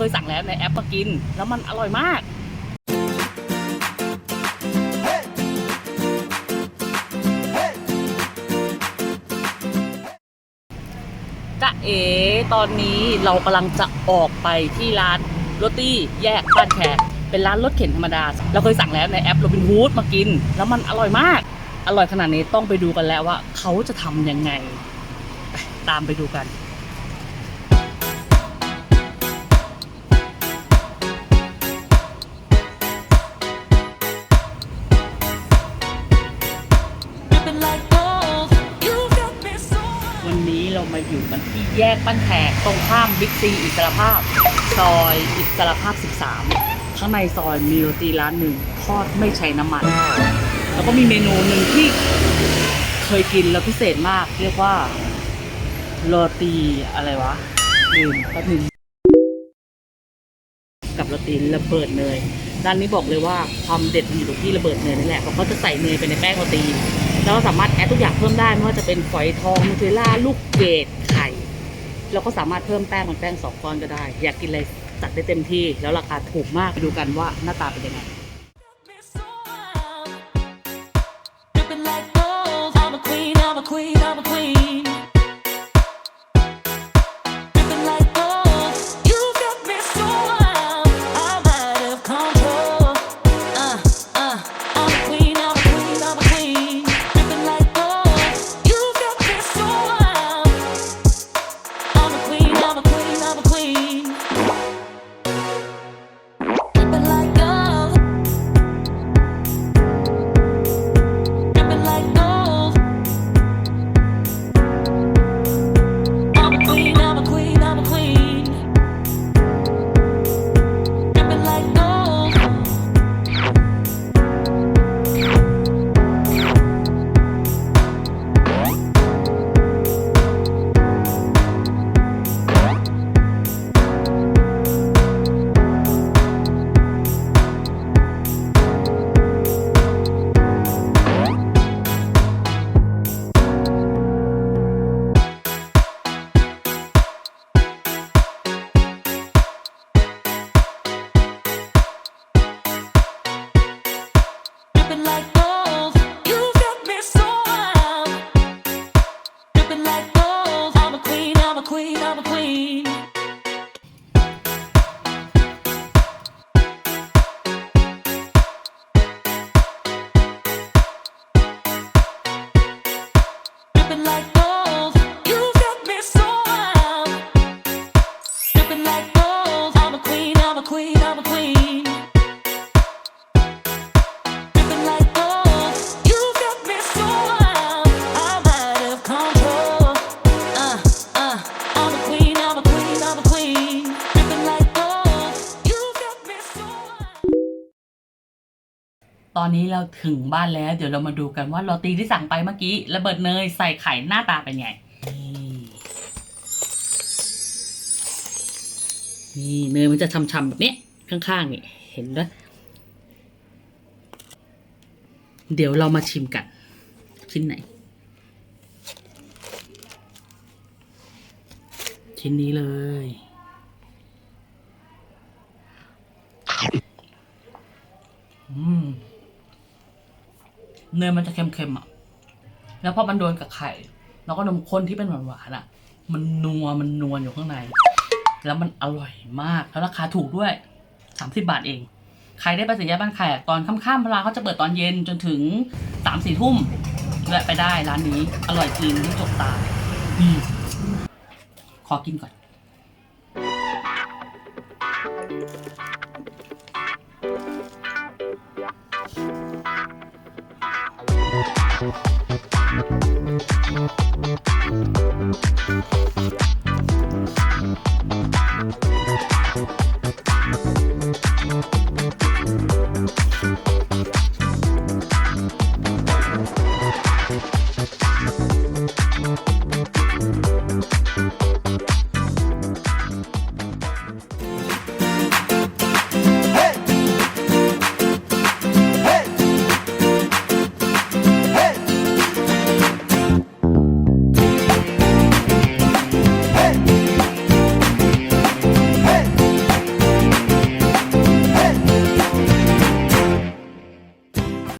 คยสั่งแล้วในแอปมากิน แล้วมันอร่อยมากจ๊ะเอ๋ตอนนี้เรากำลังจะออกไปที่ร้านโรตี้แยกบ้านแขกเป็นร้านรถเข็นธรรมดา เราเคยสั่งแล้วในแอปโรบินฮูดมากิน แล้วมันอร่อยมาก อร่อยขนาดนี้ต้องไปดูกันแล้วว่า เขาจะทำยังไง ตามไปดูกัน เรามาอยู่กันที่แยกบ้านแขกตรงข้ามบิ๊กซีอิสรภาพ ซอยอิสรภาพ 13 ข้างในซอยมีโรตีร้านหนึ่งทอดไม่ใช้น้ำมัน แล้วก็มีเมนูหนึ่งที่เคยกินแล้วพิเศษมาก เรียกว่าโรตีอะไรวะลืมแป๊บนึงกับโรตีระเบิดเนยร้านนี้บอกเลยว่าความเด็ดมันอยู่ตรงที่ระเบิดเนยนี่แหละเพราะเขาจะใส่เนยไปในแป้งโรตี เราสามารถแอดทุกอย่างเพิ่มได้ไม่ว่าจะเป็นฝอยทองมูเทล่าลูกเกดไข่แล้วก็สามารถเพิ่มแป้งมันแป้งสองก้อนก็ได้ อยากกินอะไรจัดได้เต็มที่ แล้วราคาถูกมากไปดูกันว่าหน้าตาเป็นยังไง ตอนนี้เราถึงบ้านแล้ว เดี๋ยวเรามาดูกันว่าโรตีที่สั่งไปเมื่อกี้ระเบิดเนยใส่ไข่หน้าตาเป็นไง นี่นี่เนยมันจะช่ำๆแบบนี้ข้างๆนี่เห็นด้วยเดี๋ยวเรามาชิมกัน ชิ้นไหน ชิ้นนี้เลย อืม เนยมันจะเค็มๆอะ แล้วพอมันโดนกับไข่ แล้วก็นมข้นที่เป็นหวานๆอะ มันนัวมันนวลอยู่ข้างใน แล้วมันอร่อยมาก แล้วราคาถูกด้วยสามสิบบาทเอง ใครได้ไปสัญญาบ้านไข่ตอนค่ำๆเวลาเขาจะเปิดตอนเย็นจนถึงสามสี่ทุ่มแวะไปได้ร้านนี้ อร่อยจริงที่จกตาดีขอกินก่อน